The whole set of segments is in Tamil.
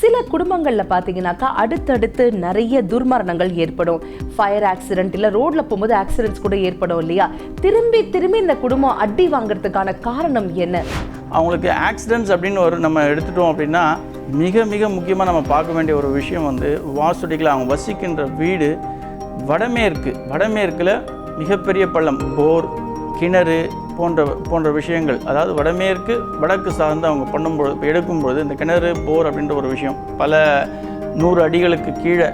சில குடும்பங்களில் பார்த்தீங்கன்னாக்கா அடுத்தடுத்து நிறைய துர்மரணங்கள் ஏற்படும். ஃபயர் ஆக்சிடென்ட் இல்லை ரோட்ல போகும்போது ஆக்சிடென்ட்ஸ் கூட ஏற்படும் இல்லையா? திரும்பி திரும்பி இந்த குடும்பம் அடி வாங்குறதுக்கான காரணம் என்ன? அவங்களுக்கு ஆக்சிடென்ட்ஸ் அப்படின்னு ஒரு நம்ம எடுத்துட்டோம் அப்படின்னா மிக மிக முக்கியமாக நம்ம பார்க்க வேண்டிய ஒரு விஷயம் வந்து வாசுடிகளை அவங்க வசிக்கின்ற வீடு வடமேற்கு. வடமேற்கில் மிகப்பெரிய பள்ளம் போர் கிணறு போன்ற போன்ற விஷயங்கள். அதாவது வடமேற்கு வடக்கு சார்ந்து அவங்க பண்ணும்போது இப்போ எடுக்கும்பொழுது இந்த கிணறு போர் அப்படின்ற ஒரு விஷயம் பல நூறு அடிகளுக்கு கீழே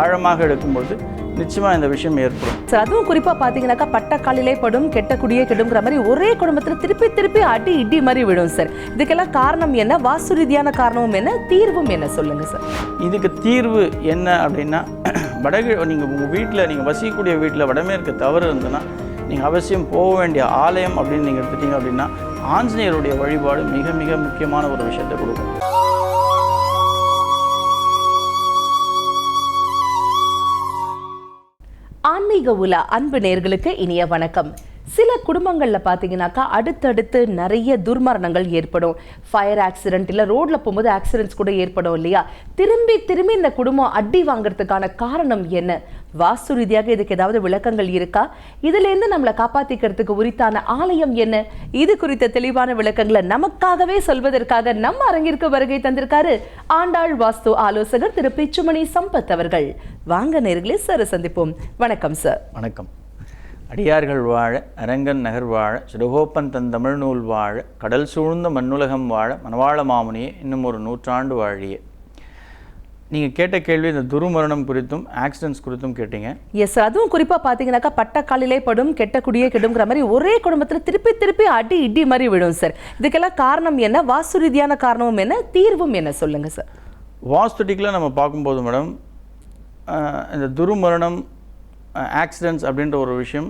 ஆழமாக எடுக்கும்பொழுது நிச்சயமாக இந்த விஷயம் ஏற்படும். சார் அதுவும் குறிப்பா பாத்தீங்கன்னாக்கா பட்ட காலிலே படும் கெட்ட குடியே கெடுங்கிற மாதிரி ஒரே குடும்பத்துல திருப்பி திருப்பி அடி இடி மாதிரி விடும் சார். இதுக்கெல்லாம் காரணம் என்ன? வாஸ்து ரீதியான காரணமும் என்ன? தீர்வும் என்ன? சொல்லுங்க சார். இதுக்கு தீர்வு என்ன அப்படின்னா வடகு நீங்கள் உங்கள் வீட்டில் நீங்கள் வசிக்கக்கூடிய வீட்டில் வடமேற்கு தவறு இருந்ததுன்னா நீங்கள் அவசியம் போக வேண்டிய ஆலயம் அப்படின்னு நீங்கள் எடுத்துட்டீங்க அப்படின்னா ஆஞ்சநேயருடைய வழிபாடு மிக மிக முக்கியமான ஒரு விஷயத்தை கொடுக்கும். ஆன்மீக உலா அன்பு நேர்களுக்கு இனிய வணக்கம். சில குடும்பங்கள்ல பாத்தீங்கன்னாக்கா அடுத்தடுத்து நிறைய துர்மரணங்கள் ஏற்படும். ஃபயர் ஆக்சிடென்ட் இல்ல ரோட்ல போகும்போது ஆக்சிடென்ட்ஸ் கூட ஏற்படும் இல்லையா? திரும்பி திரும்பி இந்த குடும்பம் அடி வாங்குறதுக்கான காரணம் என்ன? வாஸ்து ரீதியாக இதுக்கு ஏதாவது விளக்கங்கள் இருக்கா? இதுலேருந்து நம்மளை காப்பாற்றிக்கிறதுக்கு உரித்தான ஆலயம் என்ன? இது குறித்த தெளிவான விளக்கங்களை நமக்காகவே சொல்வதற்காக நம்ம அரங்கிற்கு வருகை தந்திருக்காரு ஆண்டாள் வாஸ்து ஆலோசகர் திரு பிச்சுமணி சம்பத் அவர்கள். வாங்க நேர்களே சார் சந்திப்போம். வணக்கம் சார் வணக்கம். அடியார்கள் வாழ அரங்கன் நகர் வாழ சிறுகோப்பன் தன் தமிழ்நூல் வாழ கடல் சூழ்ந்த மண்ணுலகம் வாழ மணவாள மாமுனியே இன்னும் ஒரு நூற்றாண்டு வாழியே. நீங்கள் கேட்ட கேள்வி இந்த துருமரணம் குறித்தும் ஆக்சிடென்ட்ஸ் குறித்தும் கேட்டீங்க. எஸ் அதுவும் குறிப்பா பாத்தீங்கன்னாக்கா பட்ட காலிலே படும் கெட்ட குடியே கெடுங்கிற மாதிரி ஒரே குடும்பத்துல திருப்பி திருப்பி அடி இடி மாதிரி விடும் சார் இதுக்கெல்லாம் காரணம் என்ன? வாஸ்து ரீதியான காரணமும் என்ன? தீர்வும் என்ன? சொல்லுங்க சார் வாஸ்துட்டிக்கில் நம்ம பார்க்கும்போது மேடம் இந்த துருமரணம் ஆக்சிடென்ட்ஸ் அப்படின்ற ஒரு விஷயம்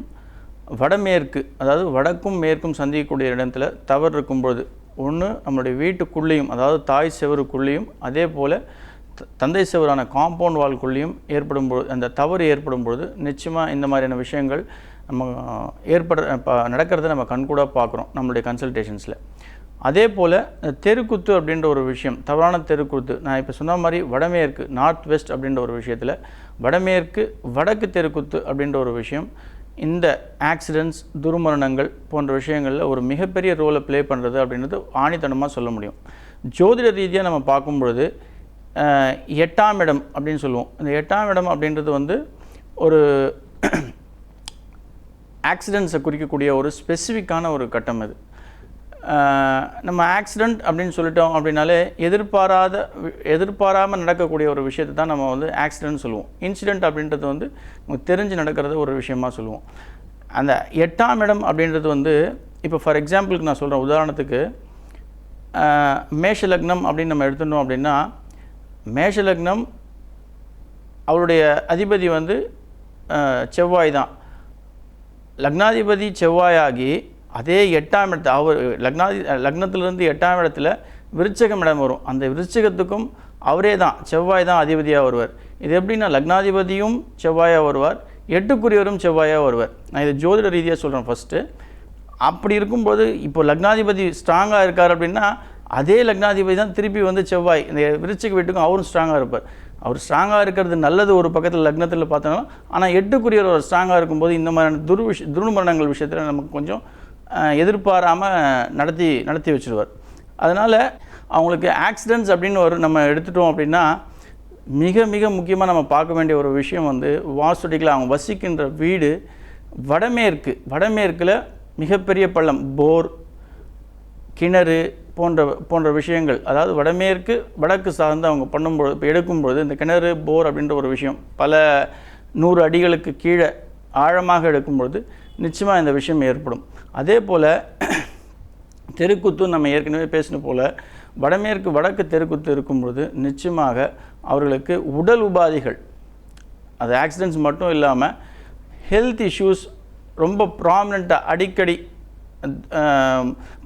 வடமேற்கு அதாவது வடக்கும் மேற்கும் சந்திக்கக்கூடிய இடத்துல தவறு இருக்கும்பொழுது ஒன்று நம்மளுடைய வீட்டுக்குள்ளேயும் அதாவது தாய் செவருக்குள்ளேயும் அதே போல் தந்தை செவரான காம்பவுண்ட் வால்குள்ளேயும் ஏற்படும் பொழுது அந்த தவறு ஏற்படும் பொழுது நிச்சயமாக இந்த மாதிரியான விஷயங்கள் நம்ம ஏற்படுற ஏற்பட இப்போ நடக்கிறத நம்ம கண்கூடாக பார்க்குறோம் நம்மளுடைய கன்சல்டேஷன்ஸில் அதே போல் தெருக்குத்து அப்படின்ற ஒரு விஷயம் தவறான தெருக்குத்து நான் இப்போ சொன்ன மாதிரி வடமேற்கு நார்த் வெஸ்ட் அப்படின்ற ஒரு விஷயத்தில் வடமேற்கு வடக்கு தெருக்குத்து அப்படின்ற ஒரு விஷயம் இந்த ஆக்சிடென்ட்ஸ் துர்மரணங்கள் போன்ற விஷயங்களில் ஒரு மிகப்பெரிய ரோலை ப்ளே பண்ணுறது அப்படின்றது ஆணித்தனமாக சொல்ல முடியும். ஜோதிட ரீதியாக நம்ம பார்க்கும் பொழுது எட்டாம் இடம் அப்படின்னு சொல்லுவோம். இந்த எட்டாம் இடம் அப்படின்றது வந்து ஒரு ஆக்சிடென்ட்ஸை குறிக்கக்கூடிய ஒரு ஸ்பெசிஃபிக்கான ஒரு கட்டம் அது. நம்ம ஆக்சிடெண்ட் அப்படின்னு சொல்லிட்டோம் அப்படின்னாலே எதிர்பாராத எதிர்பாராமல் நடக்கக்கூடிய ஒரு விஷயத்தை தான் நம்ம வந்து ஆக்சிடென்ட் சொல்லுவோம். இன்சிடெண்ட் அப்படின்றது வந்து நமக்கு தெரிஞ்சு நடக்கிறது ஒரு விஷயமா சொல்லுவோம். அந்த எட்டாம் இடம் அப்படின்றது வந்து இப்போ ஃபார் எக்ஸாம்பிளுக்கு நான் சொல்கிறேன் உதாரணத்துக்கு மேஷ லக்னம் அப்படின்னு நம்ம எடுத்துட்டோம் அப்படின்னா மேஷலக்னம் அவருடைய அதிபதி வந்து செவ்வாய் தான் லக்னாதிபதி செவ்வாயாகி அதே எட்டாம் இடத்து அவர் லக்னாதி லக்னத்திலிருந்து எட்டாம் இடத்துல விருச்சகம் இடம் வரும். அந்த விருச்சகத்துக்கும் அவரே தான் செவ்வாய் தான் அதிபதியாக வருவார். இது எப்படின்னா லக்னாதிபதியும் செவ்வாயாக வருவார் எட்டுக்குரியவரும் செவ்வாயாக வருவார். நான் இது ஜோதிட ரீதியாக சொல்கிறேன் ஃபஸ்ட்டு அப்படி இருக்கும்போது இப்போ லக்னாதிபதி ஸ்ட்ராங்காக இருக்கார் அப்படின்னா அதே லக்னாதிபதி தான் திருப்பி வந்து செவ்வாய். இந்த விருச்சிக்கு வீட்டுக்கும் அவரும் ஸ்ட்ராங்காக இருப்பார். அவர் ஸ்ட்ராங்காக இருக்கிறது நல்லது ஒரு பக்கத்தில் லக்னத்தில் பார்த்தோம்னா ஆனால் எட்டுக்குரியர் ஒரு ஸ்ட்ராங்காக இருக்கும்போது இந்த மாதிரியான துரு துர்மரணங்கள் விஷயத்தில் நமக்கு கொஞ்சம் எதிர்பாராமல் நடத்தி நடத்தி வச்சுருவார். அதனால் அவங்களுக்கு ஆக்சிடென்ட்ஸ் அப்படின்னு ஒரு நம்ம எடுத்துட்டோம் அப்படின்னா மிக மிக முக்கியமாக நம்ம பார்க்க வேண்டிய ஒரு விஷயம் வந்து வாஸ்துடிக்கில் அவங்க வசிக்கின்ற வீடு வடமேற்கு வடமேற்கில் மிகப்பெரிய பள்ளம் போர் கிணறு போன்ற போன்ற விஷயங்கள். அதாவது வடமேற்கு வடக்கு சார்ந்து அவங்க பண்ணும்பொழுது இப்போ எடுக்கும்பொழுது இந்த கிணறு போர் அப்படின்ற ஒரு விஷயம் பல நூறு அடிகளுக்கு கீழே ஆழமாக எடுக்கும்பொழுது நிச்சயமாக இந்த விஷயம் ஏற்படும். அதே போல் தெருக்குத்து நம்ம ஏற்கனவே பேசின போல் வடமேற்கு வடக்கு தெருக்குத்து இருக்கும்பொழுது நிச்சயமாக அவர்களுக்கு உடல் உபாதைகள் அது ஆக்சிடென்ட்ஸ் மட்டும் இல்லாமல் ஹெல்த் இஷ்யூஸ் ரொம்ப ப்ராமினெண்ட்டாக அடிக்கடி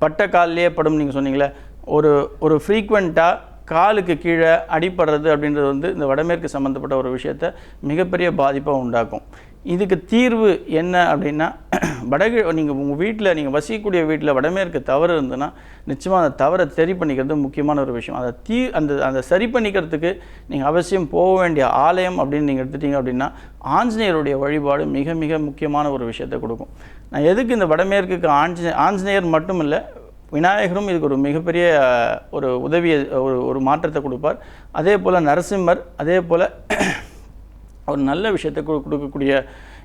பட்ட கால்லையே படும் நீங்கள் சொன்னீங்களே ஒரு ஒரு ஃப்ரீக்வெண்ட்டாக காலுக்கு கீழே அடிபடுறது அப்படின்றது வந்து இந்த வடமேற்கு சம்மந்தப்பட்ட ஒரு விஷயத்தை மிகப்பெரிய பாதிப்பை உண்டாக்கும். இதுக்கு தீர்வு என்ன அப்படின்னா வடகி நீங்கள் உங்கள் வீட்டில் நீங்கள் வசிக்கக்கூடிய வீட்டில் வடமேற்கு தவறு இருந்ததுன்னா நிச்சயமாக அந்த தவறை சரி பண்ணிக்கிறது முக்கியமான ஒரு விஷயம். அதை தீ அந்த அந்த சரி பண்ணிக்கிறதுக்கு நீங்கள் அவசியம் போக வேண்டிய ஆலயம் அப்படின்னு நீங்கள் எடுத்துட்டீங்க அப்படின்னா ஆஞ்சநேயருடைய வழிபாடு மிக மிக முக்கியமான ஒரு விஷயத்தை கொடுக்கும். நான் எதுக்கு இந்த வடமேற்குக்கு ஆஞ்சநே ஆஞ்சநேயர் மட்டும் இல்லை விநாயகரும் இதுக்கு ஒரு மிகப்பெரிய ஒரு உதவியை ஒரு ஒரு மாற்றத்தை கொடுப்பார். அதே போல் நரசிம்மர் அதே போல் ஒரு நல்ல விஷயத்தை கொடுக்கக்கூடிய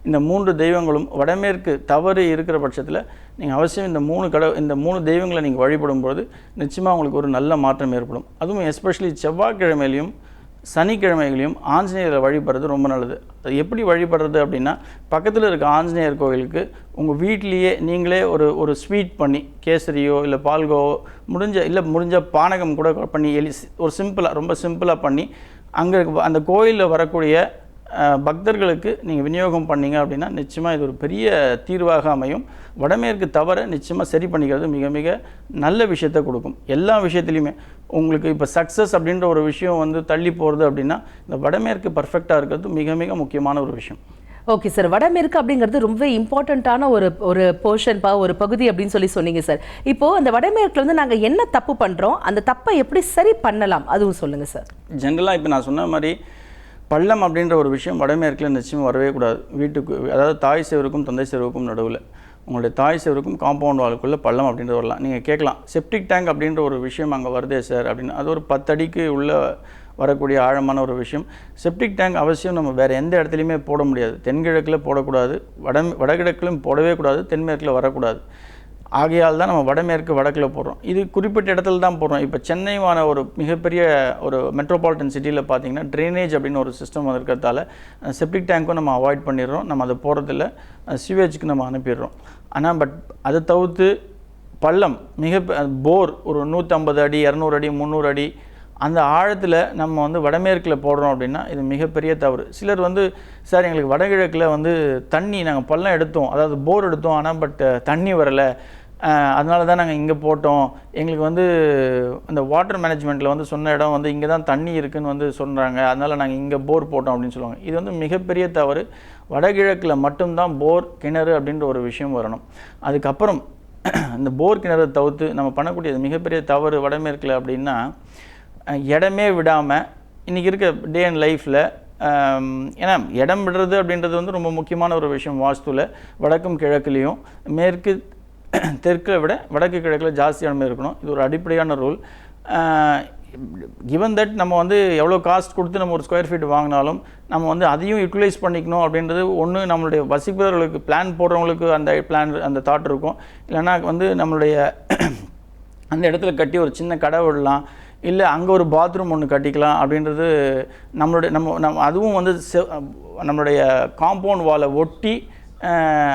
இந்த மூன்று தெய்வங்களும் வடமேற்கு தவறு இருக்கிற பட்சத்தில் நீங்கள் அவசியம் இந்த மூணு கட இந்த மூணு தெய்வங்களை நீங்கள் வழிபடும்போது நிச்சயமாக உங்களுக்கு ஒரு நல்ல மாற்றம் ஏற்படும். அதுவும் எஸ்பெஷலி செவ்வாய்க்கிழமையிலையும் சனிக்கிழமைகளையும் ஆஞ்சநேயரை வழிபடுறது ரொம்ப நல்லது. அது எப்படி வழிபடுறது அப்படின்னா பக்கத்தில் இருக்க ஆஞ்சநேயர் கோவிலுக்கு உங்கள் வீட்லேயே நீங்களே ஒரு ஒரு ஸ்வீட் பண்ணி கேசரியோ இல்லை பால்கோவோ முடிஞ்ச இல்லை முடிஞ்ச பானகம் கூட பண்ணி எலி ஒரு சிம்பிளாக ரொம்ப சிம்பிளாக பண்ணி அங்கே அந்த கோயிலில் வரக்கூடிய பக்தர்களுக்கு நீங்கள் விநியோகம் பண்ணீங்க அப்படின்னா நிச்சயமாக இது ஒரு பெரிய தீர்வாக அமையும். வடமேற்கு தவற நிச்சயமாக சரி பண்ணிக்கிறது மிக மிக நல்ல விஷயத்தை கொடுக்கும். எல்லா விஷயத்துலையுமே உங்களுக்கு இப்போ சக்ஸஸ் அப்படின்ற ஒரு விஷயம் வந்து தள்ளி போகிறது அப்படின்னா இந்த வடமேற்கு பர்ஃபெக்டாக இருக்கிறது மிக மிக முக்கியமான ஒரு விஷயம். ஓகே சார் வடமேற்கு அப்படிங்கிறது ரொம்ப இம்பார்ட்டண்ட்டான ஒரு ஒரு போர்ஷன் பா ஒரு பகுதி அப்படின்னு சொல்லி சொன்னீங்க சார் இப்போ அந்த வடமேற்குல வந்து நாங்க என்ன தப்பு பண்றோம்? அந்த தப்பை எப்படி சரி பண்ணலாம்? அதுவும் சொல்லுங்க சார் ஜென்ரலாக இப்போ நான் சொன்ன மாதிரி பள்ளம் அப்படின்ற ஒரு விஷயம் வடமேற்கில் நிச்சயம் வரவே கூடாது. வீட்டுக்கு அதாவது தாய் சேவருக்கும் தந்தை சேவருக்கும் நடுவில். உங்களுடைய தாய் சேவருக்கும் காம்பவுண்ட் வாலுக்குள்ளே பள்ளம் அப்படின்றது வரலாம். நீங்கள் கேட்கலாம் செப்டிக் டேங்க் அப்படின்ற ஒரு விஷயம் அங்கே வருதே சார் அப்படின்னு. அது ஒரு பத்தடிக்கு உள்ள வரக்கூடிய ஆழமான ஒரு விஷயம். செப்டிக் டேங்க் அவசியம் நம்ம வேறு எந்த இடத்துலையுமே போட முடியாது. தென்கிழக்கில் போடக்கூடாது வட வடகிழக்கிலும் போடவே கூடாது தென்மேற்கில் வரக்கூடாது. ஆகையால் தான் நம்ம வடமேற்கு வடக்கில் போடுறோம் இது குறிப்பிட்ட இடத்துல தான் போடுறோம் இப்போ சென்னைவான ஒரு மிகப்பெரிய ஒரு மெட்ரோபாலிட்டன் சிட்டியில் பார்த்தீங்கன்னா ட்ரைனேஜ் அப்படின்னு ஒரு சிஸ்டம் வந்திருக்கிறதால செப்டிக் டேங்க்கும் நம்ம அவாய்ட் பண்ணிடுறோம். நம்ம அதை போகிறதில்ல சிவேஜுக்கு நம்ம அனுப்பிடுறோம். ஆனால் பட் அதை தவிர்த்து பள்ளம் மிக போர் ஒரு நூற்றம்பது அடி இரநூறு அடி முந்நூறு அடி அந்த ஆழத்தில் நம்ம வந்து வடமேற்கில் போடுறோம் அப்படின்னா இது மிகப்பெரிய தவறு. சிலர் வந்து சார் எங்களுக்கு வடகிழக்கில் வந்து தண்ணி நாங்கள் பள்ளம் எடுத்தோம். அதாவது போர் எடுத்தோம். ஆனால் பட் தண்ணி வரலை. அதனால தான் நாங்கள் இங்கே போட்டோம். எங்களுக்கு வந்து அந்த வாட்டர் மேனேஜ்மெண்ட்டில் வந்து சொன்ன இடம் வந்து இங்கே தான் தண்ணி இருக்குதுன்னு வந்து சொல்கிறாங்க அதனால் நாங்கள் இங்கே போர் போட்டோம். அப்படின்னு சொல்லுவாங்க. இது வந்து மிகப்பெரிய தவறு. வடகிழக்கில் மட்டும்தான் போர் கிணறு அப்படின்ற ஒரு விஷயம் வரணும். அதுக்கப்புறம் இந்த போர் கிணறு தவிர்த்து நம்ம பண்ணக்கூடிய மிகப்பெரிய தவறு வடமேற்கில் அப்படின்னா இடமே விடாமல் இன்றைக்கி இருக்க டே அண்ட் லைஃப்பில் ஏன்னா இடம் விடுறது அப்படின்றது வந்து ரொம்ப முக்கியமான ஒரு விஷயம் வாஸ்துவில் வடக்கும் கிழக்குலேயும். மேற்கு தெற்கில் விட வடக்கு கிழக்கில் ஜாஸ்தி இடம் இருக்கணும். இது ஒரு அடிப்படையான ரூல் கிவன் தட் நம்ம வந்து எவ்வளோ காஸ்ட் கொடுத்து நம்ம ஒரு ஸ்கொயர் ஃபீட் வாங்கினாலும் நம்ம வந்து அதையும் யூட்டிலைஸ் பண்ணிக்கணும் அப்படின்றது ஒன்று நம்மளுடைய வசிப்பவர்களுக்கு பிளான் போடுறவங்களுக்கு அந்த பிளான் அந்த தாட் இருக்கும். இல்லைன்னா வந்து நம்மளுடைய அந்த இடத்துல கட்டி ஒரு சின்ன கடை விடலாம். இல்லை அங்கே ஒரு பாத்ரூம் ஒன்று கட்டிக்கலாம் அப்படின்றது நம்மளுடைய நம்ம நம் அதுவும் வந்து செ- நம்மளுடைய காம்பவுண்ட் வாலை ஒட்டி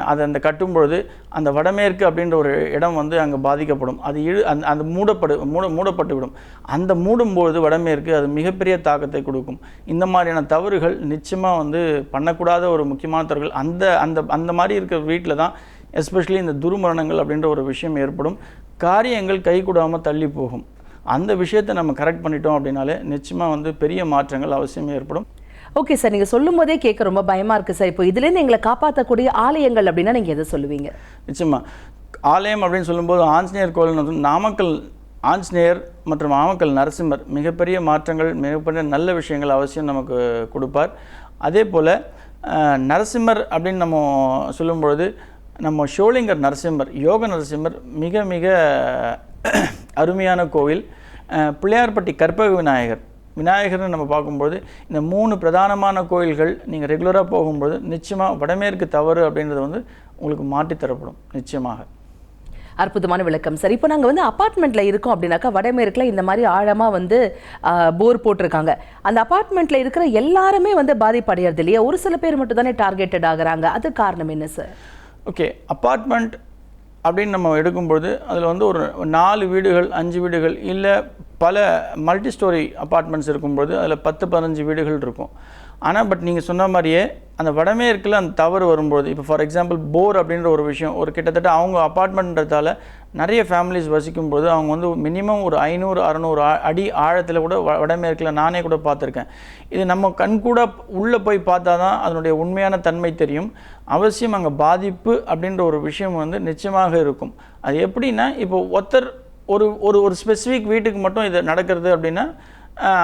அதை அந்த கட்டும்பொழுது அந்த வடமேற்கு அப்படின்ற ஒரு இடம் வந்து அங்கே பாதிக்கப்படும். அது இழு அந்த அந்த மூடப்படு மூட மூடப்பட்டுவிடும். அந்த மூடும்பொழுது வடமேற்கு அது மிகப்பெரிய தாக்கத்தை கொடுக்கும். இந்த மாதிரியான தவறுகள் நிச்சயமாக வந்து பண்ணக்கூடாத ஒரு முக்கியமான தவறுகள். அந்த அந்த அந்த மாதிரி இருக்கிற வீட்டில் தான் எஸ்பெஷலி இந்த துருமரணங்கள் அப்படின்ற ஒரு விஷயம் ஏற்படும். காரியங்கள் கைகூடாமல் தள்ளி போகும். அந்த விஷயத்தை நம்ம கரெக்ட் பண்ணிட்டோம் அப்படின்னாலே நிச்சயமாக வந்து பெரிய மாற்றங்கள் அவசியம் ஏற்படும். ஓகே சார் நீங்க சொல்லும் போதே கேட்க ரொம்ப பயமா இருக்கு சார் இப்போ இதுல இருந்து எங்களை காப்பாற்றக்கூடிய ஆலயங்கள் அப்படின்னா நீங்க எதை சொல்லுவீங்க? நிச்சயமா. ஆலயம் அப்படின்னு சொல்லும்போது ஆஞ்சநேயர் கோவில் வந்து நாமக்கல் ஆஞ்சநேயர் மற்றும் நாமக்கல் நரசிம்மர் மிகப்பெரிய மாற்றங்கள் மிகப்பெரிய நல்ல விஷயங்கள் அவசியம் நமக்கு கொடுப்பார். அதே போல் நரசிம்மர் அப்படின்னு நம்ம சொல்லும்பொழுது நம்ம ஷோலிங்கர் நரசிம்மர் யோக நரசிம்மர் மிக மிக அருமையான கோவில். பிள்ளையார்பட்டி கற்பக விநாயகர். விநாயகர்னு நம்ம பார்க்கும்போது இந்த மூணு பிரதானமான கோயில்கள் நீங்கள் ரெகுலராக போகும்போது நிச்சயமாக வடமேற்கு தவறு அப்படின்றது வந்து உங்களுக்கு மாற்றித் தரப்படும் நிச்சயமாக. அற்புதமான விளக்கம். சார் இப்போ நாங்கள் வந்து அப்பார்ட்மெண்ட்ல இருக்கோம் அப்படின்னாக்கா வடமேற்குல இந்த மாதிரி ஆழமா வந்து போர் போட்டிருக்காங்க. அந்த அப்பார்ட்மெண்ட்ல இருக்கிற எல்லாருமே வந்து பாதிப்படைகிறது இல்லையா ஒரு சில பேர் மட்டும் தானே டார்கெட்டட் ஆகுறாங்க. அது காரணம் என்ன சார்? ஓகே அப்பார்ட்மெண்ட் அப்படின்னு நம்ம எடுக்கும்பொழுது அதில் வந்து ஒரு நாலு வீடுகள் அஞ்சு வீடுகள் இல்லை பல மல்டி ஸ்டோரி அப்பார்ட்மெண்ட்ஸ் இருக்கும்பொழுது அதில் பத்து பதினஞ்சு வீடுகள் இருக்கும். ஆனால் பட் நீங்கள் சொன்ன மாதிரியே அந்த வடமேற்கில் அந்த தவறு வரும்போது இப்போ ஃபார் எக்ஸாம்பிள் போர் அப்படின்ற ஒரு விஷயம் ஒரு கிட்டத்தட்ட அவங்க அப்பார்ட்மெண்ட்ன்றதால நிறைய ஃபேமிலிஸ் வசிக்கும்போது அவங்க வந்து மினிமம் ஒரு ஐநூறு அறநூறு அடி ஆழத்தில் கூட வ- வடமேற்கில் நானே கூட பார்த்துருக்கேன். இது நம்ம கண்கூட உள்ளே போய் பார்த்தா தான் அதனுடைய உண்மையான தன்மை தெரியும். அவசியம் அங்கே பாதிப்பு அப்படின்ற ஒரு விஷயம் வந்து நிச்சயமாக இருக்கும். அது எப்படின்னா இப்போ ஒருத்தர் ஒரு ஒரு ஒரு ஸ்பெசிஃபிக் வீட்டுக்கு மட்டும் இது நடக்கிறது அப்படின்னா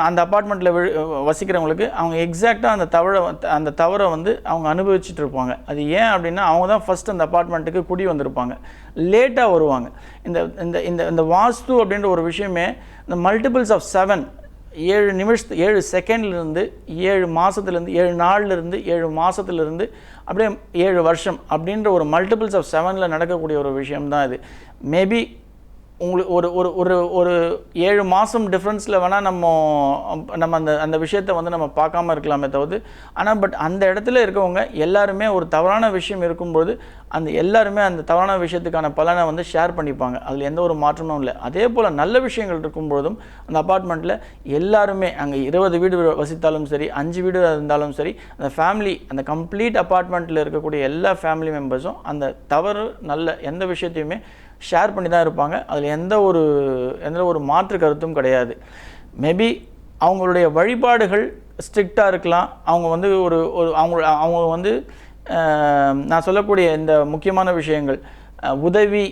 அந்த அப்பார்ட்மெண்ட்டில் விழு வசிக்கிறவங்களுக்கு அவங்க எக்ஸாக்டாக அந்த தவறை அந்த தவறை வந்து அவங்க அனுபவிச்சுட்டு இருப்பாங்க. அது ஏன் அப்படின்னா அவங்க தான் ஃபஸ்ட் அந்த அப்பார்ட்மெண்ட்டுக்கு குடி வந்திருப்பாங்க. லேட்டாக வருவாங்க. இந்த இந்த இந்த இந்த வாஸ்து அப்படின்ற ஒரு விஷயமே இந்த மல்டிபிள்ஸ் ஆஃப் செவன் ஏழு நிமிஷத்து ஏழு செகண்ட்லேருந்து ஏழு மாதத்துலேருந்து ஏழு நாள்லேருந்து ஏழு மாதத்துலேருந்து அப்படியே ஏழு வருஷம் அப்படின்ற ஒரு மல்டிபிள்ஸ் ஆஃப் செவனில் நடக்கக்கூடிய ஒரு விஷயம்தான் இது. மேபி உங்களுக்கு ஒரு ஒரு ஒரு ஒரு ஏழு மாதம் டிஃப்ரென்ஸில் வேணால் நம்ம நம்ம அந்த அந்த விஷயத்தை வந்து நம்ம பார்க்காம இருக்கலாமே தவிர்த்து ஆனால் பட் அந்த இடத்துல இருக்கவங்க எல்லாருமே ஒரு தவறான விஷயம் இருக்கும்போது அந்த எல்லாருமே அந்த தவறான விஷயத்துக்கான பலனை வந்து ஷேர் பண்ணிப்பாங்க. அதில் எந்த ஒரு மாற்றமும் இல்லை. அதே போல் நல்ல விஷயங்கள் இருக்கும்பொழுதும் அந்த அப்பார்ட்மெண்ட்டில் எல்லாருமே அங்கே இருபது வீடு வசித்தாலும் சரி அஞ்சு வீடு இருந்தாலும் சரி அந்த ஃபேமிலி அந்த கம்ப்ளீட் அப்பார்ட்மெண்ட்டில் இருக்கக்கூடிய எல்லா ஃபேமிலி மெம்பர்ஸும் அந்த தவறு நல்ல எந்த விஷயத்தையுமே ஷேர் பண்ணி தான் இருப்பாங்க. அதில் எந்த ஒரு எந்த ஒரு மாற்று கருத்தும் கிடையாது. மேபி அவங்களுடைய வழிபாடுகள் ஸ்ட்ரிக்டாக இருக்கலாம். அவங்க வந்து ஒரு ஒரு அவங்க அவங்க வந்து நான் சொல்லக்கூடிய இந்த முக்கியமான விஷயங்கள் உதவி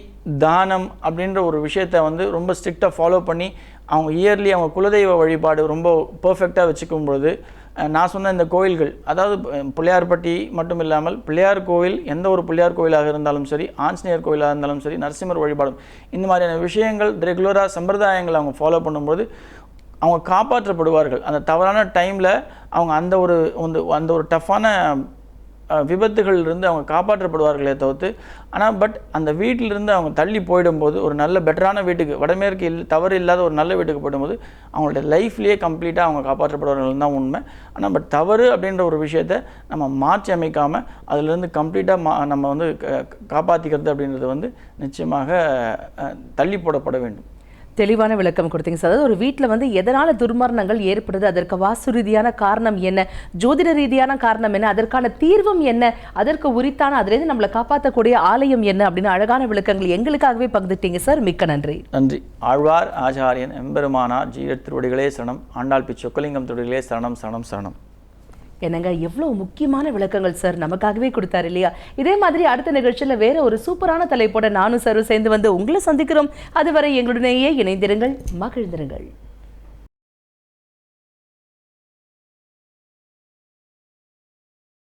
தானம் அப்படின்ற ஒரு விஷயத்தை வந்து ரொம்ப ஸ்ட்ரிக்டாக ஃபாலோ பண்ணி அவங்க இயர்லி அவங்க குலதெய்வ வழிபாடு ரொம்ப பர்ஃபெக்டாக வச்சுக்கும் பொழுது நான் சொன்ன இந்த கோயில்கள் அதாவது பிள்ளையார்பட்டி மட்டும் இல்லாமல் பிள்ளையார் கோவில் எந்த ஒரு பிள்ளையார் கோயிலாக இருந்தாலும் சரி ஆஞ்சநேயர் கோயிலாக இருந்தாலும் சரி நரசிம்மர் வழிபாடும் இந்த மாதிரியான விஷயங்கள் ரெகுலராக சம்பிரதாயங்களை அவங்க ஃபாலோ பண்ணும்போது அவங்க காப்பாற்றப்படுவார்கள். அந்த தவறான டைமில் அவங்க அந்த ஒரு வந்து அந்த ஒரு டஃப்பான விபத்துகளிலிருந்து அவங்க காப்பாற்றப்படுவார்களே தவிர்த்து ஆனால் பட் அந்த வீட்டிலிருந்து அவங்க தள்ளி போயிடும்போது ஒரு நல்ல பெட்டரான வீட்டுக்கு வடமேற்கு இல் தவறு இல்லாத ஒரு நல்ல வீட்டுக்கு போயிடும்போது அவங்களுடைய லைஃப்லேயே கம்ப்ளீட்டாக அவங்க காப்பாற்றப்படுவார்கள் தான் உண்மை. ஆனால் பட் தவறு அப்படின்ற ஒரு விஷயத்த நம்ம மாற்றி அமைக்காமல் அதிலிருந்து கம்ப்ளீட்டாக மா நம்ம வந்து க- காப்பாற்றிக்கிறது அப்படின்றது வந்து நிச்சயமாக தள்ளி போடப்பட வேண்டும். தெளிவான விளக்கம் கொடுத்தீங்க சார். அதாவது ஒரு வீட்டில் வந்து எதனால் துர்மரணங்கள் ஏற்படுது? அதற்கு வாஸ்து ரீதியான காரணம் என்ன? ஜோதிட ரீதியான காரணம் என்ன? அதற்கான தீர்வும் என்ன? அதற்கு உரித்தான அதிலேருந்து நம்மளை காப்பாற்றக்கூடிய ஆலயம் என்ன? அப்படின்னு அழகான விளக்கங்கள் எங்களுக்காகவே பகிர்ந்துட்டீங்க சார். மிக்க நன்றி. நன்றி. ஆழ்வார் ஆச்சாரியன் எம்பெருமானா ஜீரத் திருவடிகளே சரணம் ஆண்டாள் பிச்சொக்கலிங்கம் திருவடிகளே சரணம் சரணம் சரணம். என்னங்க எவ்வளவு முக்கியமான விளக்கங்கள் சார் நமக்காகவே கொடுத்தாரு இல்லையா? இதே மாதிரி அடுத்த நிகழ்ச்சியில வேற ஒரு சூப்பரான தலைப்போட நானும் சாரும் சேர்ந்து வந்து உங்களை சந்திக்கிறோம். அதுவரை எங்களுடனேயே இணைந்திருங்கள் மகிழ்ந்திருங்கள்.